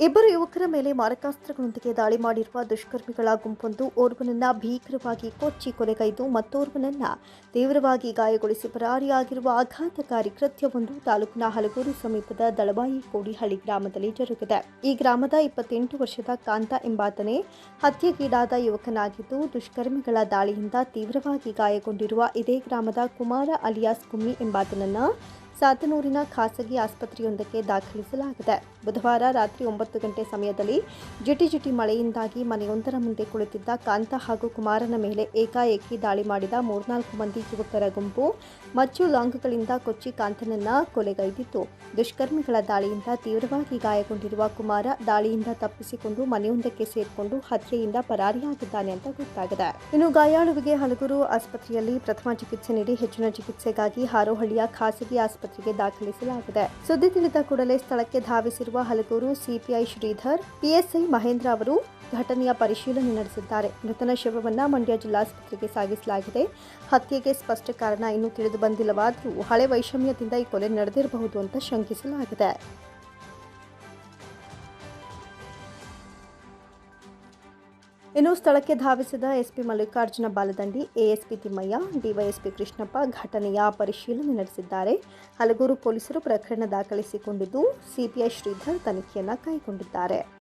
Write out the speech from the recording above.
ಇಬ್ಬರು ಯುವಕರ ಮೇಲೆ ಮಾರಕಾಸ್ತ್ರಗಳೊಂದಿಗೆ ದಾಳಿ ಮಾಡಿರುವ ದುಷ್ಕರ್ಮಿಗಳ ಗುಂಪೊಂದು ಓರ್ವನನ್ನ ಭೀಕರವಾಗಿ ಕೊಚ್ಚಿ ಕೊಲೆಗೈದು ಮತ್ತೋರ್ವನನ್ನ ತೀವ್ರವಾಗಿ ಗಾಯಗೊಳಿಸಿ ಪರಾರಿಯಾಗಿರುವ ಆಘಾತಕಾರಿ ಕೃತ್ಯವೊಂದು ತಾಲೂಕಿನ ಹಲಗೂರು ಸಮೀಪದ ದಳಬಾಯಿ ಕೋಡಿಹಳ್ಳಿ ಗ್ರಾಮದಲ್ಲಿ ಜರುಗಿದೆ. ಈ ಗ್ರಾಮದ ಇಪ್ಪತ್ತೆಂಟು ವರ್ಷದ ಕಾಂತ ಎಂಬಾತನೇ ಹತ್ಯೆಗೀಡಾದ ಯುವಕನಾಗಿದ್ದು, ದುಷ್ಕರ್ಮಿಗಳ ದಾಳಿಯಿಂದ ತೀವ್ರವಾಗಿ ಗಾಯಗೊಂಡಿರುವ ಇದೇ ಗ್ರಾಮದ ಕುಮಾರ ಅಲಿಯಾಸ್ ಕುಮ್ಮಿ ಎಂಬಾತನನ್ನ ಸಾತನೂರಿನ ಖಾಸಗಿ ಆಸ್ಪತ್ರೆಯೊಂದಕ್ಕೆ ದಾಖಲಿಸಲಾಗಿದೆ. ಬುಧವಾರ ರಾತ್ರಿ ಒಂಬತ್ತು ಗಂಟೆ ಸಮಯದಲ್ಲಿ ಜಿಟಿ ಜಿಟಿ ಮಳೆಯಿಂದಾಗಿ ಮನೆಯೊಂದರ ಮುಂದೆ ಕುಳಿತಿದ್ದ ಕಾಂತ ಹಾಗೂ ಕುಮಾರನ ಮೇಲೆ ಏಕಾಏಕಿ ದಾಳಿ ಮಾಡಿದ ಮೂರ್ನಾಲ್ಕು ಮಂದಿ ಯುವಕರ ಗುಂಪು ಮಚ್ಚು ಲಾಂಗ್ಗಳಿಂದ ಕೊಚ್ಚಿ ಕಾಂತನನ್ನ ಕೊಲೆಗೈದಿತ್ತು. ದುಷ್ಕರ್ಮಿಗಳ ದಾಳಿಯಿಂದ ತೀವ್ರವಾಗಿ ಗಾಯಗೊಂಡಿರುವ ಕುಮಾರ ದಾಳಿಯಿಂದ ತಪ್ಪಿಸಿಕೊಂಡು ಮನೆಯೊಂದಕ್ಕೆ ಸೇರಿಕೊಂಡು ಹತ್ಯೆಯಿಂದ ಪರಾರಿಯಾಗಿದ್ದಾನೆ ಅಂತ ಗೊತ್ತಾಗಿದೆ. ಇನ್ನು ಗಾಯಾಳುವಿಗೆ ಹಲಗೂರು ಆಸ್ಪತ್ರೆಯಲ್ಲಿ ಪ್ರಥಮ ಚಿಕಿತ್ಸೆ ನೀಡಿ ಹೆಚ್ಚಿನ ಚಿಕಿತ್ಸೆಗಾಗಿ ಹಾರೋಹಳ್ಳಿಯ ಖಾಸಗಿ ಆಸ್ಪತ್ರೆಗೆ ದಾಖಲಿಸಲಾಗಿದೆ. ಸುದ್ದಿ ತಿಳಿದ ಕೂಡಲೇ ಸ್ಥಳಕ್ಕೆ ಧಾವಿಸಿರುವ ಹಲಗೂರು ಸಿಪಿಐ ಶ್ರೀಧರ್, ಪಿಎಸ್ಐ ಮಹೇಂದ್ರ ಅವರು ಘಟನೆಯ ಪರಿಶೀಲನೆ ನಡೆಸಿದ್ದಾರೆ. ಮೃತನ ಶವವನ್ನ ಮಂಡ್ಯ ಜಿಲ್ಲಾಸ್ಪತ್ರೆಗೆ ಸಾಗಿಸಲಾಗಿದೆ. ಹತ್ಯೆಗೆ ಸ್ಪಷ್ಟ ಕಾರಣ ಇನ್ನೂ ತಿಳಿದು ಬಂದಿಲ್ಲವಾದರೂ ಹಳೆ ವೈಷಮ್ಯದಿಂದ ಈ ಕೊಲೆ ನಡೆದಿರಬಹುದು ಅಂತ ಶಂಕಿಸಲಾಗಿದೆ. ಇನ್ನು ಸ್ಥಳಕ್ಕೆ ಧಾವಿಸಿದ SP Mallikarjuna Baladandi, ASP Thimmaiah, DYSP Krishnappa ಘಟನೆಯ ಪರಿಶೀಲನೆ ನಡೆಸಿದ್ದಾರೆ. ಹಲಗೂರು ಪೊಲೀಸರು ಪ್ರಕರಣ ದಾಖಲಿಸಿಕೊಂಡಿದ್ದು, ಸಿಪಿಐ ಶ್ರೀಧರ್ ತನಿಖೆಯನ್ನು ಕೈಗೊಂಡಿದ್ದಾರೆ.